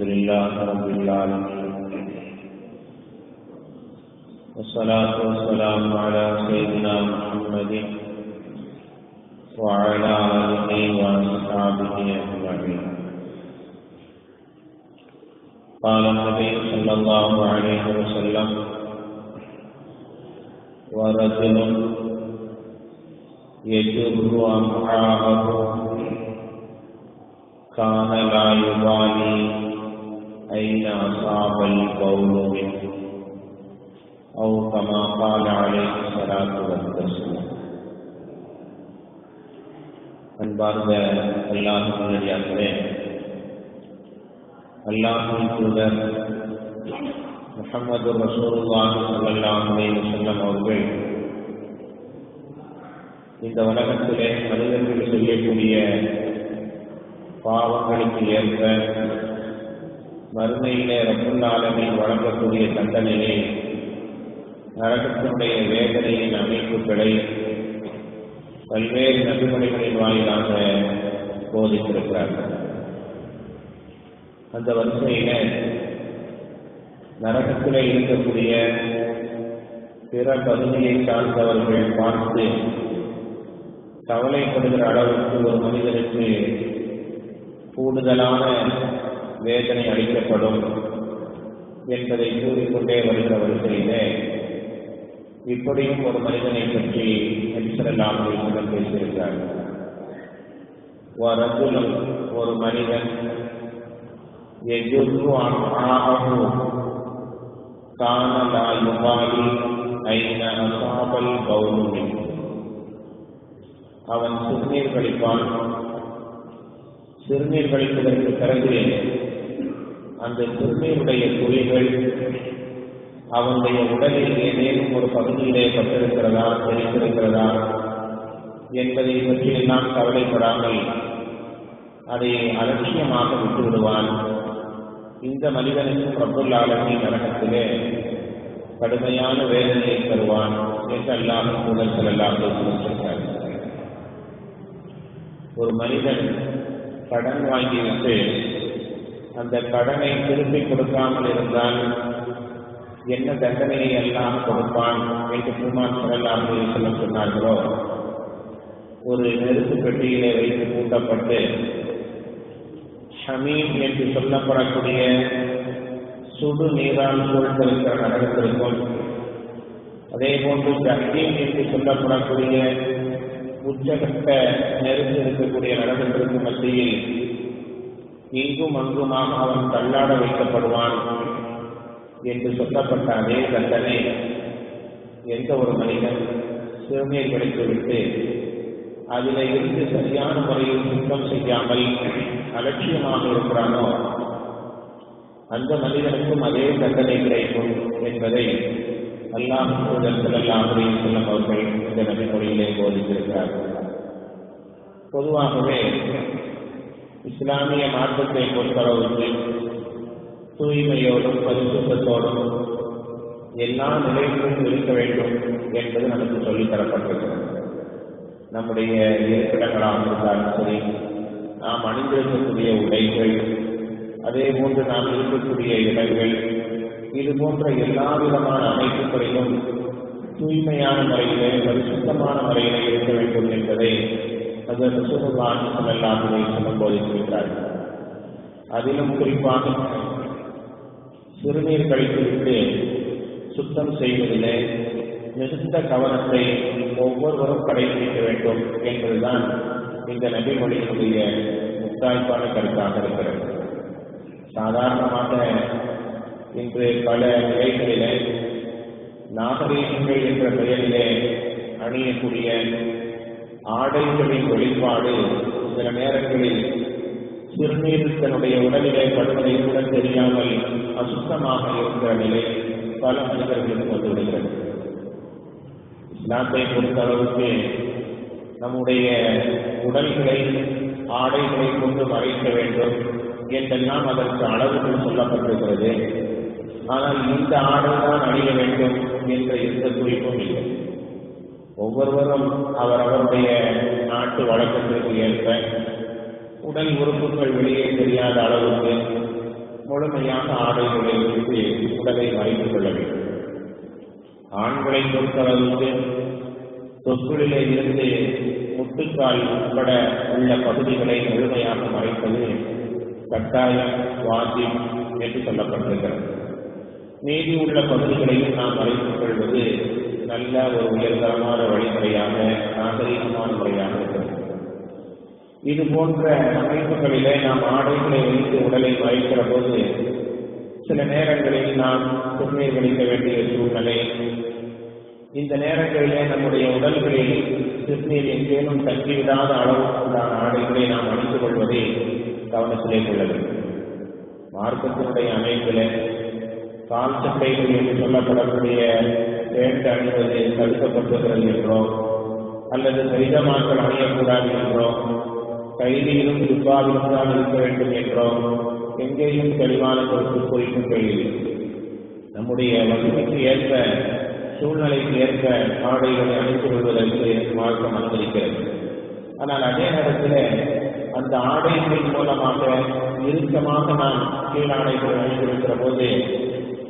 الحمد لله رب العالمين. والصلاة والسلام على سيدنا محمد وعلى آله وأصحابه أجمعين. قال النبي صلى الله عليه وسلم ورجل يجر أمعاءه كان لا يبالي أين أصاب القول منه أو كما قال عليه الصلاة والسلام அன்பார்ந்த அல்லாஹர்களே அல்லாஹின் தூதர் முகமது ரசூலுல்லாஹி ஸல்லல்லாஹு அலைஹி வஸல்லம் அவர்கள் இந்த உலகத்திலே மனிதர்கள் செய்யக்கூடிய பாவங்களுக்கு ஏற்ப மறுமையிலே ரப்புல்லாலமை வழங்கக்கூடிய தண்டனையை நரகத்தினுடைய வேதனையின் அமைப்புகளை பல்வேறு நபிமொழிகளின் வாயிலாக போதித்திருக்கிறார்கள். அந்த வரிசையில நரகத்திலே இருக்கக்கூடிய பிற பகுதியை சார்ந்தவர்கள் பார்த்து கவலைப்படுகிற அளவுக்கு ஒரு மனிதனுக்கு கூடுதலான வேதனை அளிக்கப்படும் என்பதை கூறிக்கொண்டே வருகிற வரிசையிலே இப்படியும் ஒரு மனிதனை பற்றி நபிசரல்லாமல் பேசியிருக்கிறார். ரஜுலம் ஒரு மனிதன் எஜுர்ரு அம்ஆஹு கான லா யுபாலி அவன் சிறுநீர் கழிப்பான். சிறுநீர் கழிப்பதற்கு பிறகு அந்த சிறுநீருடைய குறிகள் அவனுடைய உடலில் ஏதேனும் ஒரு பகுதியிலே பட்டிருக்கிறதா தெரிந்திருக்கிறதா என்பதை பற்றியெல்லாம் கவலைப்படாமல் அதை அலட்சியமாக விட்டு விடுவான் இந்த மனிதனுக்கும் பிரபுல்லாலமி நரகத்திலே கடுமையான வேதனையை தருவான் என்று அல்லாமல் முதல் செல்லாம் சொல்லியிருக்கிறார் ஒரு மனிதன் கடன் வாங்கிவிட்டு அந்த கடனை திருப்பி கொடுக்காமல் இருந்தால் என்ன தண்டனையை எல்லாம் கொடுப்பான் என்று பெருமான் செல்லாம் சொன்னார்களோ? ஒரு நெருப்பு பெட்டியிலே வைத்து கூட்டப்பட்டு ஷமீம் என்று சொல்லப்படக்கூடிய சுடு நீரால் சூழ்ந்திருக்கிற நரகத்திற்கும் அதே போன்று ஜஹீம் என்று சொல்லப்படக்கூடிய உச்சகட்ட நெருங்கி இருக்கக்கூடிய நரகத்திற்கு மத்தியில் இங்கும் அங்குமாக அவன் தள்ளாட வைக்கப்படுவான் என்று சொல்லப்பட்ட அதே தண்டனை எந்த ஒரு மனிதன் சிறுமையை கிடைத்துவிட்டு அதில் இருந்து சரியான முறையில் சுத்தம் செய்யாமல் அலட்சியமாக இருக்கிறானோ? அந்த மனிதனுக்கும் அதே தண்டனை கிடைக்கும் என்பதை அல்லாஹ் செல்லாம் செல்லும் அவர்கள் இந்த நபிமொழியிலே போதித்திருக்கிறார்கள். பொதுவாகவே இஸ்லாமிய மார்க்கத்தை பொறுத்தளவுக்கு தூய்மையோடும் பரிசுத்தத்தோடும் எல்லா நிலைகளிலும் இருக்க வேண்டும் என்பது நமக்கு சொல்லித் தரப்பட்டிருக்கிறது. நம்முடைய இருப்பிடங்களாக இருந்தாலும் சரி நாம் அணிந்திருக்கக்கூடிய உடைகள் அதே போன்று நாம் இருக்கக்கூடிய இடங்கள் இது போன்ற எல்லா விதமான அமைப்புகளிலும் தூய்மையான முறையிலே பரிசுத்தமான முறையிலே இருக்க வேண்டும் என்பதை அது ரசூலுல்லாஹி ஸல்லல்லாஹு அலைஹி வஸல்லம் போதித்திருக்கிறார்கள் அதிலும் குறிப்பாக சிறுநீர் கழித்துவிட்டு சுத்தம் செய்வதிலே மிகுந்த கவனத்தை ஒவ்வொருவரும் கடைபிடிக்க வேண்டும் என்பதுதான் இந்த நபிமொழியினுடைய முத்தாய்ப்பான கருத்தாக இருக்கிறது சாதாரணமாக இன்று பல நிலைகளிலே நாகரீகங்கள் என்ற பெயரிலே அணியக்கூடிய ஆடைகளின் வெளிப்பாடு சில நேரங்களில் சிறுநீர் தன்னுடைய உடலிலே படுவதை கூட தெரியாமல் அசுத்தமாக இருக்கிற நிலை பல மனிதர்களுக்கு வந்துவிடுகிறது. இஸ்லாத்தை பொறுத்தளவுக்கு நம்முடைய உடல்களை ஆடைகளை கொண்டு மறைக்க வேண்டும் என்றெல்லாம் அதற்கு அளவுகள் சொல்லப்பட்டிருக்கிறது. ஆனால் இந்த ஆடை தான் அணிய வேண்டும் என்ற எந்த குறிப்பும் இல்லை. ஒவ்வொருவரும் அவரவருடைய நாட்டு வழக்கத்திற்கு ஏற்ப உடல் உறுப்புகள் வெளியே தெரியாத அளவுக்கு முழுமையாக முழுமையான ஆடைகளை வைத்து உடலை மறைத்துக் கொள்ள வேண்டும். ஆண்களை பொறுத்தளவுக்கு தொப்புளிலே இருந்து முட்டுக்கால் உட்பட உள்ள பகுதிகளை முழுமையாக மறைப்பது கட்டாயம் வாசி என்று சொல்லப்பட்டிருக்கிறது மீதி உள்ள பகுதிகளையும் நாம் மறைத்துக் கொள்வது நல்ல ஒரு உயர்தரமான வழிமுறையாக நாகரீகமான முறையாக இருக்கிறது இது போன்ற அமைப்புகளிலே நாம் ஆடைகளை வைத்து உடலை மறைக்கிற போது சில நேரங்களில் நாம் சிறுநீர் கழிக்க வேண்டிய சூழ்நிலை இந்த நேரங்களிலே நம்முடைய உடல்களில் சிறுநீர் எங்கேனும் தங்கிவிடாத அளவுக்குண்டான ஆடைகளை நாம் அணிந்து கொள்வதை கவனத்திலே கொள்ள வேண்டும். மார்க்கத்தினுடைய அமைப்பில் கால் சட்டைகள் என்று சொல்லப்படக்கூடிய பேண்ட் அணிவது தடுக்கப்பட்டுகிறது என்றோ அல்லது சரிதமாக்கள் அணியக்கூடாது என்றோ கைதியிலும் துப்பாவிலும் தான் இருக்க வேண்டும் என்றோ எங்கேயும் தெளிவான கருத்து குறிக்கும் நம்முடைய வசதிக்கு ஏற்ப சூழ்நிலைக்கு ஏற்ப ஆடைகளை அணிந்து கொள்வதற்கு மார்க்கம் அனுமதிக்கிறது. ஆனால் அதே நேரத்தில் அந்த ஆடைகளின் மூலமாக இறுக்கமாக நாம் கீழாடைகள் அணிந்திருக்கிற போது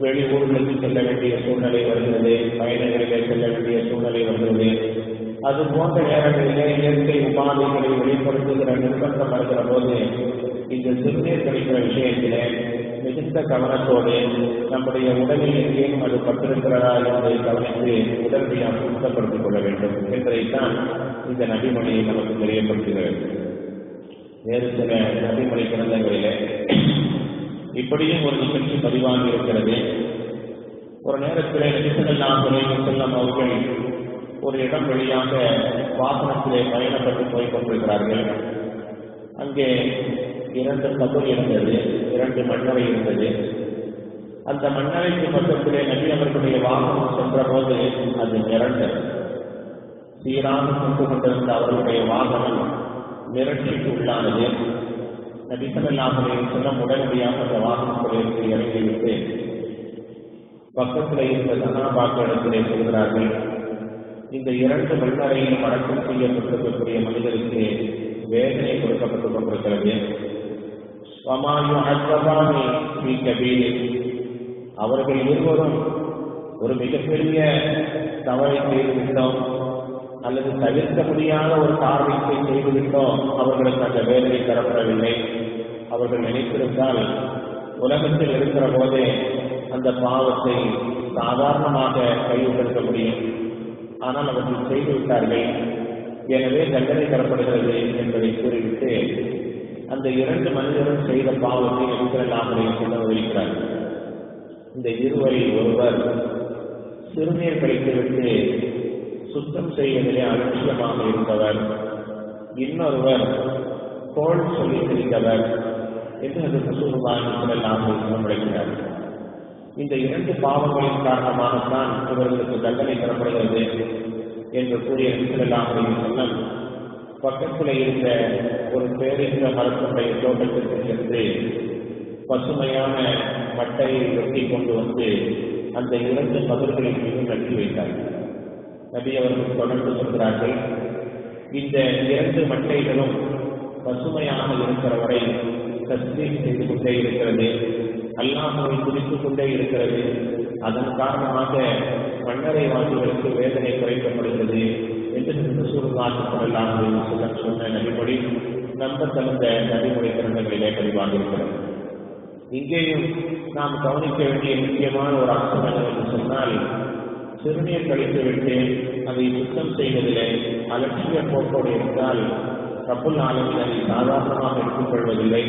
வெளி ஊர்களுக்கு செல்ல வேண்டிய சூழ்நிலை வருகிறது பயணங்களிலே செல்ல வேண்டிய சூழ்நிலை வருகிறது. அது போன்ற நேரங்களிலே இயற்கை உபாதைகளை வெளிப்படுத்துகிற நிர்பந்தம் வருகிற போது இந்த சிறுநீர் கழிக்கிற விஷயத்திலே மிகுந்த கவனத்தோடு நம்முடைய உடலில் எங்கேயும் அது பட்டிருக்கிறதா என்பதை கவனித்து உடல்மையாக சுத்தப்படுத்திக் கொள்ள வேண்டும் என்பதைத்தான் இந்த நபிமொழியை நமக்கு தெரியப்படுத்துகிறது. வேறு சில நபிமொழி கிரந்தங்களிலே இப்படியும் ஒரு நிகழ்ச்சி பதிவாகி இருக்கிறது. ஒரு நேரத்தில் நபிசல்லாம் செல்லம் அவர்கள் ஒரு இடம் வழியாக வாகனத்திலே பயணப்பட்டு போய் கொண்டிருக்கிறார்கள். அங்கே இரண்டு கபர் இருந்தது இரண்டு மண்ணறை இருந்தது. அந்த மண்ணறைக்கு பக்கத்திலே நபி அவர்களுடைய வாகனம் சென்றபோது அது மிரண்டது சீராக சென்று கொண்டிருந்த அவர்களுடைய வாகனம் மிரட்சிக்கு உள்ளானது நபிசல்லாஹுடைய செல்லம் உடனடியாக அந்த வாகனத்திலிருந்து இறங்கிவிட்டு பக்கத்தில் இருந்த சனாபாக்களிடத்திலே சொல்கிறார்கள் இந்த இரண்டு மன்னரையும் அடக்கம் செய்யப்பட்டிருக்கக்கூடிய மனிதருக்கு வேதனை கொடுக்கப்பட்டுக் கொண்டிருக்கிறது. அவர்கள் இருவரும் ஒரு மிகப்பெரிய தவறை செய்துவிட்டோம் அல்லது தவிர்க்க முடியாத ஒரு காரணத்தை செய்துவிட்டோம். அவர்களுக்கு அந்த வேதனை தரப்படவில்லை. அவர்கள் நினைத்திருந்தால் உலகத்தில் இருக்கிற போதே அந்த பாவத்தை சாதாரணமாக கைவிட்டிருக்க முடியும். ஆனால் அவர்கள் செய்துவிட்டார்கள். எனவே தண்டனை தரப்படுகிறது என்பதை கூறிவிட்டு அந்த இரண்டு மனிதரும் செய்த பாவத்தை எதிர்கொள்ளாமலே சொல்ல விதிக்கிறார்கள் இந்த இருவரில் ஒருவர் சிறுநீர் கழித்துவிட்டு சுத்தம் செய்வதிலே அலட்சியமாக இருந்தவர். இன்னொருவர் கோல் சொல்லி தெரிந்தவர் என்று அது ரசூலுல்லாஹி ஸல்லல்லாஹு இந்த இரண்டு பாவங்களின் காரணமாகத்தான் இவர்களுக்கு தண்டனை தரப்படுகிறது என்று கூறிய ஸல்லல்லாஹு அலைஹி பக்கத்தில் இருந்த ஒரு பேரிந்த மரத்துடைய தோட்டத்திற்கு சென்று பசுமையான மட்டையை வெட்டி கொண்டு வந்து அந்த இரண்டு மதர்களின் மீது நட்டி வைத்தார்கள். நபி அவர்கள் தொடர்ந்து சொல்கிறார்கள் இந்த இரண்டு மட்டைகளும் பசுமையாக இருக்கிற வரை தஸ்மீர் செய்து கொண்டே இருக்கிறது அல்லாஹாவை குறித்துக் கொண்டே இருக்கிறது. அதன் காரணமாக மன்னரை வாசிகளுக்கு வேதனை குறைக்கப்படுகிறது என்று சூழ்நாட்டு சொல்லலாம் சொல்ல சொன்ன நடைமுறை நம்ப தகுந்த நடைமுறை திறன்களிலே பதிவாக இருக்கிறது இங்கேயும் நாம் கவனிக்க வேண்டிய முக்கியமான ஒரு அம்சம் என்னவென்று சொன்னால் சிறுநீர் கழித்துவிட்டு அதை சுத்தம் செய்வதிலே அலட்சிய போக்கோடு இருந்தால் ரப்புல் ஆலோசனை சாதாரணமாக எடுத்துக்கொள்வதில்லை.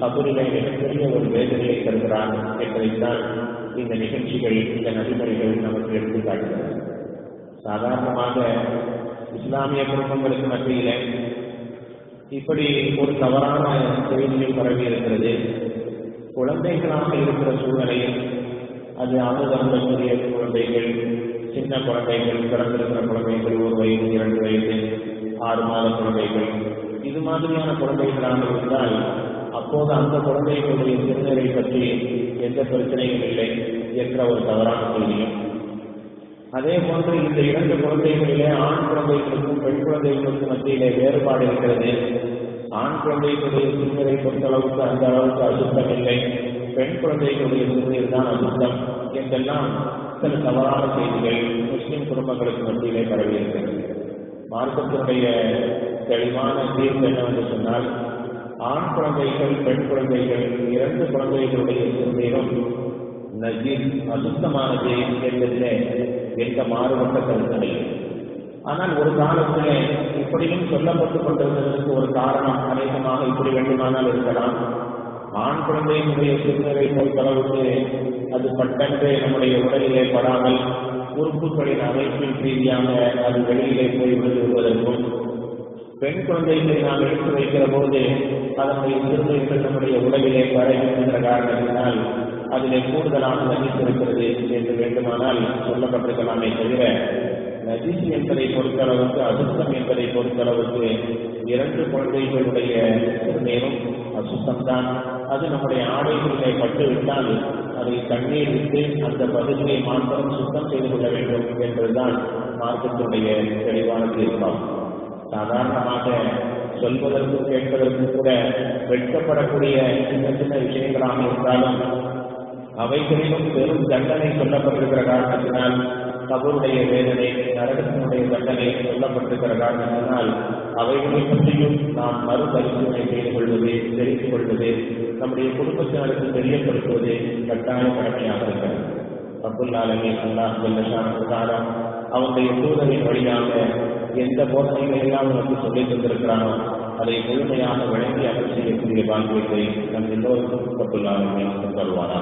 கபூரிலே மிகப்பெரிய ஒரு வேதனையை தருகிறான் என்பதைத்தான் இந்த நிகழ்ச்சிகள் இந்த நடைமுறைகள் நமக்கு எடுத்துக்காட்டுகிறது. சாதாரணமாக இஸ்லாமிய குடும்பங்களுக்கு மத்தியிலே இப்படி ஒரு தவறான செய்திகள் பரவி இருக்கிறது. குழந்தைகளாக இருக்கிற சூழ்நிலையில் அது அமுதமுடைய குழந்தைகள் சின்ன குழந்தைகள் பிறந்திருக்கிற குழந்தைகள் ஒரு வயது இரண்டு வயது ஆறு மாத குழந்தைகள். இது மாதிரியான குழந்தைகளாக இருந்தால் அப்போது அந்த குழந்தைகளுடைய சிறுநீரை பற்றி எந்த பிரச்சனையும் இல்லை என்ற ஒரு தவறான செய்தியும். அதே போன்று இந்த இரண்டு குழந்தைகளிலே ஆண் குழந்தைகளுக்கும் பெண் குழந்தைகளுக்கும் மத்தியிலே வேறுபாடு இருக்கிறது. ஆண் குழந்தைகளுடைய சிறுநீரை பொறுத்தளவுக்கு அந்த அளவுக்கு அசுத்தம் இல்லை. பெண் குழந்தைகளுடைய சிறுநீர் தான் அசுத்தம் என்றெல்லாம் சில தவறான செய்திகள் முஸ்லிம் குடும்பங்களுக்கு மத்தியிலே பரவி இருக்கிறது. மார்க்கத்தினுடைய தெளிவான தீர்ப்பு என்னவென்று சொன்னால் ஆண் குழந்தைகள் பெண் குழந்தைகள் இரண்டு குழந்தைகளுடைய சிறுநீரும் நஜீர் அசுத்தமானது என்பதிலே எந்த மாறுபட்ட கருத்தில்லை ஆனால் ஒரு காலத்திலே இப்படியும் சொல்லப்பட்டுக் கொண்டிருந்ததற்கு ஒரு காரணம் அநேகமாக இப்படி வேண்டுமானால் இருக்கலாம். ஆண் குழந்தையினுடைய சிந்தனை பொறுத்தளவுக்கு அது பட்டென்று நம்முடைய உடலிலே படாமல் உறுப்புகளின் அமைப்பின் ரீதியாக அது வெளியிலே போய் விழுவதற்கும் பெண் குழந்தைகளை நாம் எடுத்து வைக்கிற போது அதனுடைய சிறுநீர்கள் நம்முடைய உலகிலே பரவுகின்ற காரணத்தினால் அதிலே கூடுதலாக நஜிஸ் இருக்கிறது என்று வேண்டுமானால் சொல்லப்பட்டிருக்கலாமே தவிர நஜிஸ் என்பதை பொறுத்தளவுக்கு அசுத்தம் என்பதை பொறுத்தளவுக்கு இரண்டு குழந்தைகளுடைய சிறுநீரும் அசுத்தம்தான். அது நம்முடைய ஆடைகளிலே பட்டுவிட்டால் அதை தண்ணீர் விட்டு அந்த பகுதியை மாத்திரம் சுத்தம் செய்து கொள்ள வேண்டும் என்பதுதான் மார்க்கத்துடைய தெளிவான தீர்ப்பாகும். சாதாரணமாக சொல்வதற்கு கேட்பதற்கு கூட வெட்கப்படக்கூடிய சின்ன சின்ன விஷயங்களாக இருந்தாலும் அவைகளிலும் பெரும் தண்டனை சொல்லப்பட்டிருக்கிற காரணத்தினால் கபருடைய வேதனை நரகத்தினுடைய தண்டனை சொல்லப்பட்டிருக்கிறதா சொன்னால் அவைகளை பற்றியும் நாம் மறுபரிசீலனை செய்து கொள்வது தெரிந்து கொள்வது நம்முடைய குடும்பத்தினருக்கு தெரியப்படுத்துவது கட்டாய கடமையாக இருக்கிறது. அப்துல்லாலமி அல்லாஹ் ஜல்லஷான் அவனுடைய தூதரின் வழியாக எந்த போதனைகளெல்லாம் நமக்கு சொல்லித் தந்திருக்கிறானோ அதை முழுமையாக வழங்கி அமல் செய்யக்கூடிய பாக்கியத்தை நம் எல்லோருக்கும் அப்துல்லாலமி தருவானா